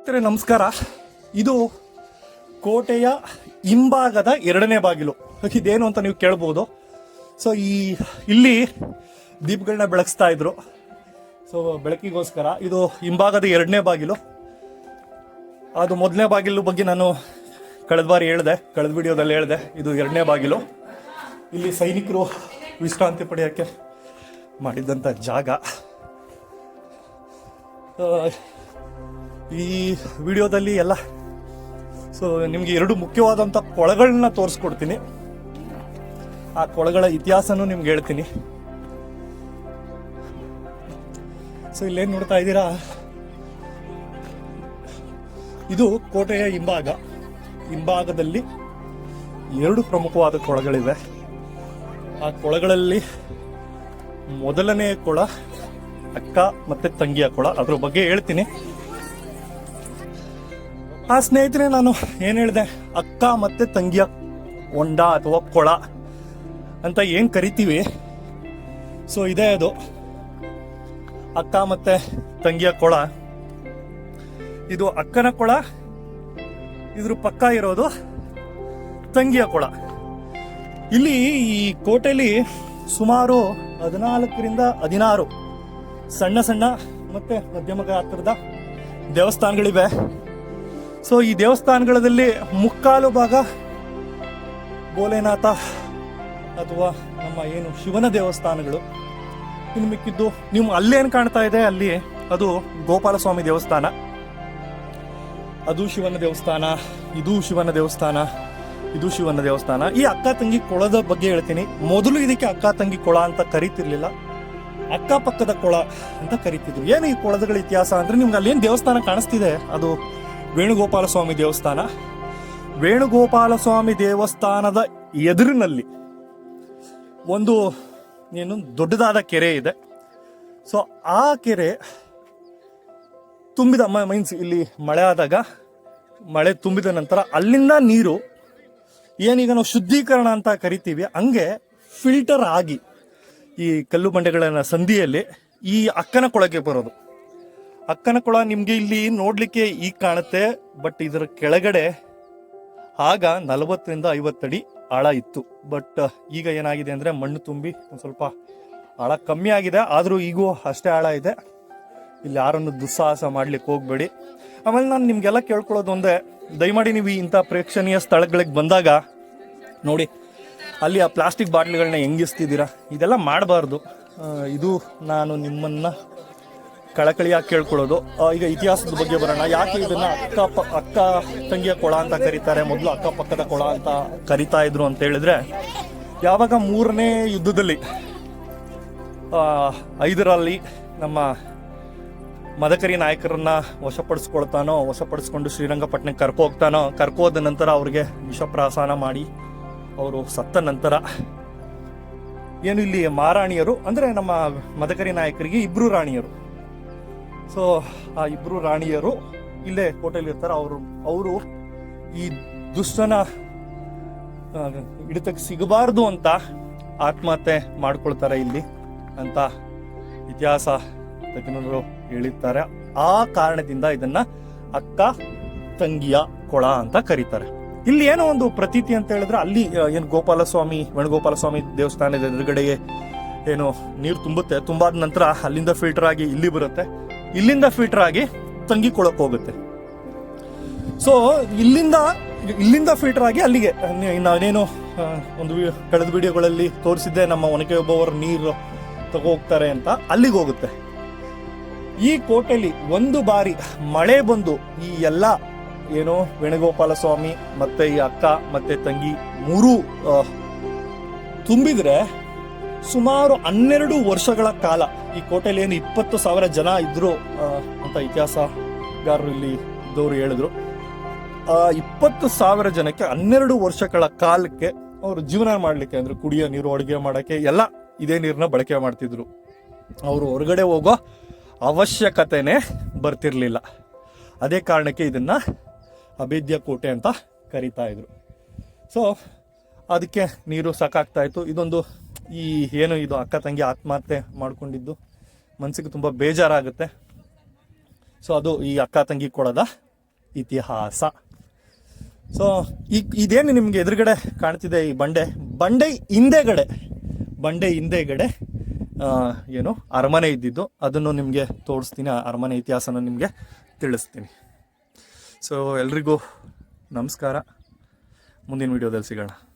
ಸ್ನೇಹಿತರೆ ನಮಸ್ಕಾರ. ಇದು ಕೋಟೆಯ ಹಿಂಭಾಗದ ಎರಡನೇ ಬಾಗಿಲು. ಇದೇನು ಅಂತ ನೀವು ಕೇಳ್ಬೋದು. ಸೊ ಈ, ಇಲ್ಲಿ ದೀಪಗಳನ್ನ ಬೆಳಗಿಸ್ತಾ ಇದ್ರು. ಸೊ ಬೆಳಕಿಗೋಸ್ಕರ ಇದು ಹಿಂಭಾಗದ ಎರಡನೇ ಬಾಗಿಲು. ಅದು ಮೊದಲನೇ ಬಾಗಿಲು ಬಗ್ಗೆ ನಾನು ಕಳೆದ ಬಾರಿ ಹೇಳಿದೆ, ಕಳೆದ ವಿಡಿಯೋದಲ್ಲಿ ಹೇಳಿದೆ, ಇದು ಎರಡನೇ ಬಾಗಿಲು. ಇಲ್ಲಿ ಸೈನಿಕರು ವಿಶ್ರಾಂತಿ ಪಡೆಯೋಕ್ಕೆ ಮಾಡಿದ್ದಂಥ ಜಾಗ. ಈ ವಿಡಿಯೋದಲ್ಲಿ ಎಲ್ಲ ಸೊ ನಿಮಗೆ ಎರಡು ಮುಖ್ಯವಾದಂಥ ಕೊಳಗಳನ್ನ ತೋರಿಸ್ಕೊಡ್ತೀನಿ. ಆ ಕೊಳಗಳ ಇತಿಹಾಸನೂ ನಿಮ್ಗೆ ಹೇಳ್ತೀನಿ. ಸೊ ಇಲ್ಲೇನು ನೋಡ್ತಾ ಇದ್ದೀರಾ? ಇದು ಕೋಟೆಯ ಹಿಂಭಾಗ. ಹಿಂಭಾಗದಲ್ಲಿ ಎರಡು ಪ್ರಮುಖವಾದ ಕೊಳಗಳಿವೆ. ಆ ಕೊಳಗಳಲ್ಲಿ ಮೊದಲನೇ ಕೊಳ ಅಕ್ಕ ಮತ್ತೆ ತಂಗಿಯ ಕೊಳ. ಅದ್ರ ಬಗ್ಗೆ ಹೇಳ್ತೀನಿ. ಆ ಸ್ನೇಹಿತರೆ, ನಾನು ಏನು ಹೇಳಿದೆ? ಅಕ್ಕ ಮತ್ತೆ ತಂಗಿಯ ಹೊಂಡ ಅಥವಾ ಕೊಳ ಅಂತ ಏನು ಕರಿತೀವಿ? ಸೊ ಇದೇ ಅದು. ಅಕ್ಕ ಮತ್ತೆ ತಂಗಿಯ ಕೊಳ. ಇದು ಅಕ್ಕನ ಕೊಳ, ಇದ್ರ ಪಕ್ಕ ಇರೋದು ತಂಗಿಯ ಕೊಳ. ಇಲ್ಲಿ ಈ ಕೋಟೆಯಲ್ಲಿ ಸುಮಾರು ಹದಿನಾಲ್ಕರಿಂದ ಹದಿನಾರು ಸಣ್ಣ ಸಣ್ಣ ಮತ್ತೆ ಮಧ್ಯಮ ಗಾತ್ರದ ದೇವಸ್ಥಾನಗಳಿವೆ. ಸೊ ಈ ದೇವಸ್ಥಾನಗಳಲ್ಲಿ ಮುಕ್ಕಾಲು ಭಾಗ ಭೋಲೆನಾಥ ಅಥವಾ ನಮ್ಮ ಏನು ಶಿವನ ದೇವಸ್ಥಾನಗಳು. ಇನ್ನು ಮಿಕ್ಕಿದ್ದು ನೀವು ಅಲ್ಲೇನು ಕಾಣ್ತಾ ಇದೆ, ಅಲ್ಲಿ ಅದು ಗೋಪಾಲಸ್ವಾಮಿ ದೇವಸ್ಥಾನ. ಅದು ಶಿವನ ದೇವಸ್ಥಾನ, ಇದು ಶಿವನ ದೇವಸ್ಥಾನ, ಇದು ಶಿವನ ದೇವಸ್ಥಾನ. ಈ ಅಕ್ಕ ತಂಗಿ ಕೊಳದ ಬಗ್ಗೆ ಹೇಳ್ತೀನಿ. ಮೊದಲು ಇದಕ್ಕೆ ಅಕ್ಕ ತಂಗಿ ಕೊಳ ಅಂತ ಕರಿತಿರ್ಲಿಲ್ಲ. ಅಕ್ಕಪಕ್ಕದ ಕೊಳ ಅಂತ ಕರಿತಿದ್ರು. ಏನು ಈ ಕೊಳದಗಳ ಇತಿಹಾಸ ಅಂದ್ರೆ ನಿಮ್ಗೆ ಅಲ್ಲೇನು ದೇವಸ್ಥಾನ ಕಾಣಿಸ್ತಿದೆ? ಅದು ವೇಣುಗೋಪಾಲ ಸ್ವಾಮಿ ದೇವಸ್ಥಾನ. ವೇಣುಗೋಪಾಲ ಸ್ವಾಮಿ ದೇವಸ್ಥಾನದ ಎದುರಿನಲ್ಲಿ ಒಂದು ಏನು ದೊಡ್ಡದಾದ ಕೆರೆ ಇದೆ. ಸೊ, ಆ ಕೆರೆ ತುಂಬಿದ ಮೀನ್ಸ್ ಇಲ್ಲಿ ಮಳೆ ಆದಾಗ ಮಳೆ ತುಂಬಿದ ನಂತರ ಅಲ್ಲಿಂದ ನೀರು ಏನೀಗ ನಾವು ಶುದ್ಧೀಕರಣ ಅಂತ ಕರಿತೀವಿ, ಹಂಗೆ ಫಿಲ್ಟರ್ ಆಗಿ ಈ ಕಲ್ಲು ಬಂಡೆಗಳ ಸಂಧಿಯಲ್ಲಿ ಈ ಅಕ್ಕನ ಕೊಳಗೆ ಬರೋದು. ಅಕ್ಕನ ಕೊಳ ನಿಮಗೆ ಇಲ್ಲಿ ನೋಡ್ಲಿಕ್ಕೆ ಈಗ ಕಾಣುತ್ತೆ ಬಟ್ ಇದರ ಕೆಳಗಡೆ ಆಗ ನಲವತ್ತರಿಂದ ಐವತ್ತಡಿ ಆಳ ಇತ್ತು. ಬಟ್ ಈಗ ಏನಾಗಿದೆ ಅಂದರೆ ಮಣ್ಣು ತುಂಬಿ ಒಂದು ಸ್ವಲ್ಪ ಆಳ ಕಮ್ಮಿ ಆಗಿದೆ, ಆದರೂ ಈಗೂ ಅಷ್ಟೇ ಆಳ ಇದೆ. ಇಲ್ಲಿ ಯಾರನ್ನು ದುಸ್ಸಾಹಸ ಮಾಡ್ಲಿಕ್ಕೆ ಹೋಗ್ಬೇಡಿ. ಆಮೇಲೆ ನಾನು ನಿಮಗೆಲ್ಲ ಕೇಳ್ಕೊಳ್ಳೋದು ಒಂದೇ, ದಯಮಾಡಿ ನೀವು ಇಂಥ ಪ್ರೇಕ್ಷಣೀಯ ಸ್ಥಳಗಳಿಗೆ ಬಂದಾಗ ನೋಡಿ, ಅಲ್ಲಿ ಆ ಪ್ಲಾಸ್ಟಿಕ್ ಬಾಟ್ಲಿಗಳನ್ನ ಹೆಂಗಿಸ್ತಿದ್ದೀರಾ? ಇದೆಲ್ಲ ಮಾಡಬಾರ್ದು. ಇದು ನಾನು ನಿಮ್ಮನ್ನ ಕಳಕಳಿಯಾಗಿ ಕೇಳ್ಕೊಳ್ಳೋದು. ಈಗ ಇತಿಹಾಸದ ಬಗ್ಗೆ ಬರೋಣ. ಯಾಕೆ ಇದನ್ನ ಅಕ್ಕ ಅಕ್ಕ ತಂಗಿಯ ಕೊಳ ಅಂತ ಕರೀತಾರೆ? ಮೊದಲು ಅಕ್ಕಪಕ್ಕದ ಕೊಳ ಅಂತ ಕರಿತಾ ಇದ್ರು ಅಂತ ಹೇಳಿದ್ರೆ, ಯಾವಾಗ ಮೂರನೇ ಯುದ್ಧದಲ್ಲಿ ಐದರಲ್ಲಿ ನಮ್ಮ ಮದಕರಿ ನಾಯಕರನ್ನ ವಶಪಡಿಸ್ಕೊಳ್ತಾನೋ, ವಶಪಡಿಸ್ಕೊಂಡು ಶ್ರೀರಂಗಪಟ್ಟಣಕ್ಕೆ ಕರ್ಕೋ ಹೋಗ್ತಾನೋ, ಕರ್ಕೋ ಹೋದ ನಂತರ ಅವ್ರಿಗೆ ವಿಷಪ್ರಾಸನ ಮಾಡಿ, ಅವರು ಸತ್ತ ನಂತರ ಏನು ಇಲ್ಲಿ ಮಹಾರಾಣಿಯರು ಅಂದ್ರೆ ನಮ್ಮ ಮದಕರಿ ನಾಯಕರಿಗೆ ಇಬ್ರು ರಾಣಿಯರು. ಸೊ ಆ ಇಬ್ರು ರಾಣಿಯರು ಇಲ್ಲೇ ಕೋಟೆಯಲ್ಲಿ ಇರ್ತಾರೆ. ಅವರು ಅವರು ಈ ದುಷ್ಟನ ಹಿಡಿತಕ್ಕೆ ಸಿಗಬಾರ್ದು ಅಂತ ಆತ್ಮಹತ್ಯೆ ಮಾಡ್ಕೊಳ್ತಾರೆ ಇಲ್ಲಿ ಅಂತ ಇತಿಹಾಸ ತಜ್ಞರು ಹೇಳಿರ್ತಾರೆ. ಆ ಕಾರಣದಿಂದ ಇದನ್ನ ಅಕ್ಕ ತಂಗಿಯ ಕೊಳ ಅಂತ ಕರೀತಾರೆ. ಇಲ್ಲಿ ಏನೋ ಒಂದು ಪ್ರತೀತಿ ಅಂತ ಹೇಳಿದ್ರೆ ಅಲ್ಲಿ ಏನು ಗೋಪಾಲಸ್ವಾಮಿ ವೇಣುಗೋಪಾಲ ಸ್ವಾಮಿ ದೇವಸ್ಥಾನದ ಎದುರುಗಡೆಗೆ ಏನು ನೀರು ತುಂಬುತ್ತೆ. ತುಂಬಾದ ನಂತರ ಅಲ್ಲಿಂದ ಫಿಲ್ಟರ್ ಆಗಿ ಇಲ್ಲಿ ಬರುತ್ತೆ. ಇಲ್ಲಿಂದ ಫಿಲ್ಟರ್ ಆಗಿ ತಂಗಿ ಕೊಳಕ್ಕೆ ಹೋಗುತ್ತೆ. ಸೊ ಇಲ್ಲಿಂದ ಇಲ್ಲಿಂದ ಫಿಲ್ಟರ್ ಆಗಿ ಅಲ್ಲಿಗೆ ನಾನೇನು ಒಂದು ಕಳೆದ ವಿಡಿಯೋಗಳಲ್ಲಿ ತೋರಿಸಿದ್ದೆ, ನಮ್ಮ ಒನಕೆ ಒಬ್ಬವರು ನೀರು ತಗೋ ಹೋಗ್ತಾರೆ ಅಂತ, ಅಲ್ಲಿಗೆ ಹೋಗುತ್ತೆ. ಈ ಕೋಟೆಯಲ್ಲಿ ಒಂದು ಬಾರಿ ಮಳೆ ಬಂದು ಈ ಎಲ್ಲ ಏನು ವೇಣುಗೋಪಾಲ ಸ್ವಾಮಿ ಮತ್ತೆ ಈ ಅಕ್ಕ ಮತ್ತೆ ತಂಗಿ ಮೂರು ತುಂಬಿದ್ರೆ ಸುಮಾರು ಹನ್ನೆರಡು ವರ್ಷಗಳ ಕಾಲ ಈ ಕೋಟೆಯಲ್ಲಿ ಏನು ಇಪ್ಪತ್ತು ಸಾವಿರ ಜನ ಇದ್ರು ಅಂತ ಇತಿಹಾಸಗಾರರು ಇಲ್ಲಿ ಇದ್ದವರು ಹೇಳಿದ್ರು. ಆ, ಇಪ್ಪತ್ತು ಸಾವಿರ ಜನಕ್ಕೆ ಹನ್ನೆರಡು ವರ್ಷಗಳ ಕಾಲಕ್ಕೆ ಅವರು ಜೀವನ ಮಾಡಲಿಕ್ಕೆ ಅಂದ್ರೆ ಕುಡಿಯೋ ನೀರು, ಅಡುಗೆ ಮಾಡೋಕ್ಕೆ ಎಲ್ಲ ಇದೇ ನೀರನ್ನ ಬಳಕೆ ಮಾಡ್ತಿದ್ರು. ಅವರು ಹೊರಗಡೆ ಹೋಗೋ ಅವಶ್ಯಕತೆನೇ ಬರ್ತಿರ್ಲಿಲ್ಲ. ಅದೇ ಕಾರಣಕ್ಕೆ ಇದನ್ನ ಅಭೇದ್ಯ ಕೋಟೆ ಅಂತ ಕರಿತಾ ಇದ್ರು. ಸೊ ಅದಕ್ಕೆ ನೀರು ಸಾಕಾಗ್ತಾ ಇತ್ತು. ಇದೊಂದು ಈ ಏನು ಇದು ಅಕ್ಕ ತಂಗಿ ಆತ್ಮಹತ್ಯೆ ಮಾಡ್ಕೊಂಡಿದ್ದು ಮನಸ್ಸಿಗೆ ತುಂಬ ಬೇಜಾರಾಗುತ್ತೆ. ಸೊ ಅದು ಈ ಅಕ್ಕ ತಂಗಿ ಕೊಡದ ಇತಿಹಾಸ. ಸೊ ಈ, ಇದೇನು ನಿಮಗೆ ಎದುರುಗಡೆ ಕಾಣ್ತಿದೆ ಈ ಬಂಡೆ? ಬಂಡೆ ಹಿಂದೆಗಡೆ ಬಂಡೆ ಹಿಂದೆಗಡೆ ಏನು ಅರಮನೆ ಇದ್ದಿದ್ದು. ಅದನ್ನು ನಿಮಗೆ ತೋರಿಸ್ತೀನಿ ಅರಮನೆ ಇತಿಹಾಸನ ನಿಮಗೆ ತಿಳಿಸ್ತೀನಿ. ಸೊ ಎಲ್ರಿಗೂ ನಮಸ್ಕಾರ. ಮುಂದಿನ ವಿಡಿಯೋದಲ್ಲಿ ಸಿಗೋಣ.